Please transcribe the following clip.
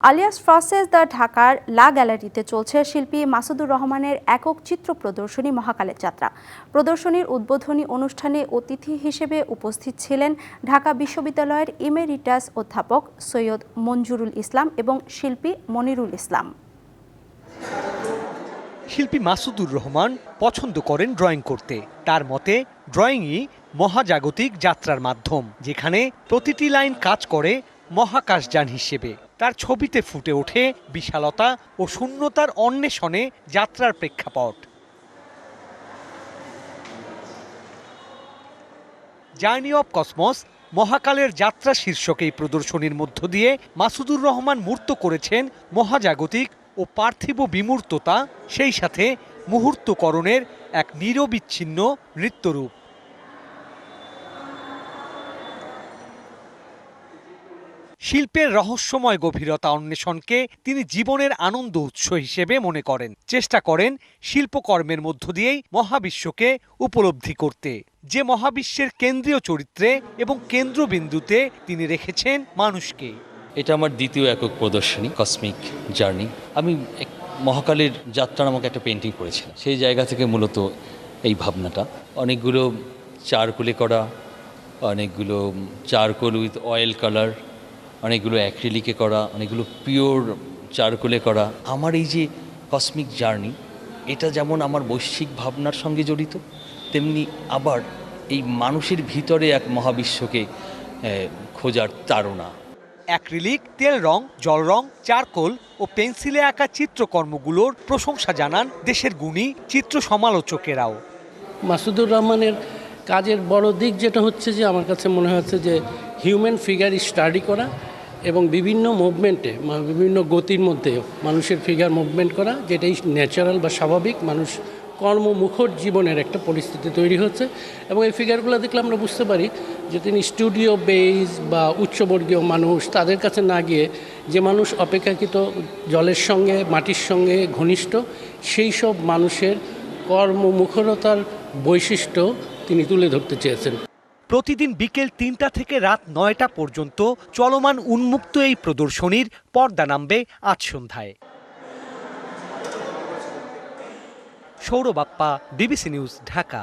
Alias ফ্রসেস the ঢাকার লা গ্যালারিতে চলছে শিল্পী মাসুদুর রহমানের একক চিত্র প্রদর্শনী মহাকালের যাত্রা। প্রদর্শনীর উদ্বোধনী অনুষ্ঠানে অতিথি হিসেবে উপস্থিত ছিলেন ঢাকা বিশ্ববিদ্যালয়ের ইমেরিটাস অধ্যাপক সৈয়দ মঞ্জুরুল ইসলাম এবং শিল্পী মনিরুল ইসলাম। শিল্পী মাসুদুর রহমান পছন্দ করেন ড্রয়িং করতে। তার মতে, ড্রয়িংই মহাজাগতিক যাত্রার মাধ্যম, যেখানে প্রতিটি লাইন কাজ করে মহাকাশযান হিসেবে। তার ছবিতে ফুটে ওঠে বিশালতা ও শূন্যতার অন্বেষণে যাত্রার প্রেক্ষাপট। জার্নি অব কসমস মহাকালের যাত্রা শীর্ষক এই প্রদর্শনীর মধ্য দিয়ে মাসুদুর রহমান মূর্ত করেছেন মহাজাগতিক ও পার্থিব বিমূর্ততা, সেই সাথে মুহূর্তকরণের এক নিরবিচ্ছিন্ন নৃত্যরূপ। শিল্পের রহস্যময় গভীরতা অন্বেষণকে তিনি জীবনের আনন্দ উৎস হিসেবে মনে করেন। চেষ্টা করেন শিল্পকর্মের মধ্য দিয়েই মহাবিশ্বকে উপলব্ধি করতে। যে মহাবিশ্বের কেন্দ্রীয় চরিত্রে এবং কেন্দ্রবিন্দুতে তিনি রেখেছেন মানুষকে। এটা আমার দ্বিতীয় একক প্রদর্শনী কসমিক জার্নি আমি মহাকালের যাত্রা নামক একটা পেন্টিং করেছিলাম। সেই জায়গা থেকে মূলত এই ভাবনাটা। অনেকগুলো চারকোলে করা, অনেকগুলো চারকোল উইথ অয়েল কালার অনেকগুলো অ্যাক্রিলিকে করা অনেকগুলো পিওর চারকোলে করা। আমার এই যে কসমিক জার্নি এটা যেমন আমার বৈশ্বিক ভাবনার সঙ্গে জড়িত তেমনি আবার এই মানুষের ভিতরে এক মহাবিশ্বকে খোঁজার তাড়না। অ্যাক্রিলিক তেল রং জল রং চারকোল ও পেন্সিলে আঁকা চিত্রকর্মগুলোর প্রশংসা জানান দেশের গুণী চিত্র সমালোচকেরাও। মাসুদুর রহমানের কাজের বড় দিক যেটা হচ্ছে যে আমার কাছে মনে হচ্ছে যে হিউম্যান ফিগার স্টাডি করা এবং বিভিন্ন মুভমেন্টে বিভিন্ন গতির মধ্যে মানুষের ফিগার মুভমেন্ট করা, যেটাই ন্যাচারাল বা স্বাভাবিক মানুষ কর্মমুখর জীবনের একটা পরিস্থিতি তৈরি হচ্ছে। এবং এই ফিগারগুলো দেখলে আমরা বুঝতে পারি যে তিনি স্টুডিও বেজ বা উচ্চবর্গীয় মানুষ, তাদের কাছে না গিয়ে যে মানুষ অপেক্ষাকৃত জলের সঙ্গে, মাটির সঙ্গে ঘনিষ্ঠ, সেই সব মানুষের কর্মমুখরতার বৈশিষ্ট্য তিনি তুলে ধরতে চেয়েছেন। প্রতিদিন বিকেল তিনটা থেকে রাত নয়টা পর্যন্ত চলমান উন্মুক্ত এই প্রদর্শনীর পর্দা নামবে আজ সন্ধ্যায়। সৌরবাপ্পা বিবিসি নিউজ, ঢাকা।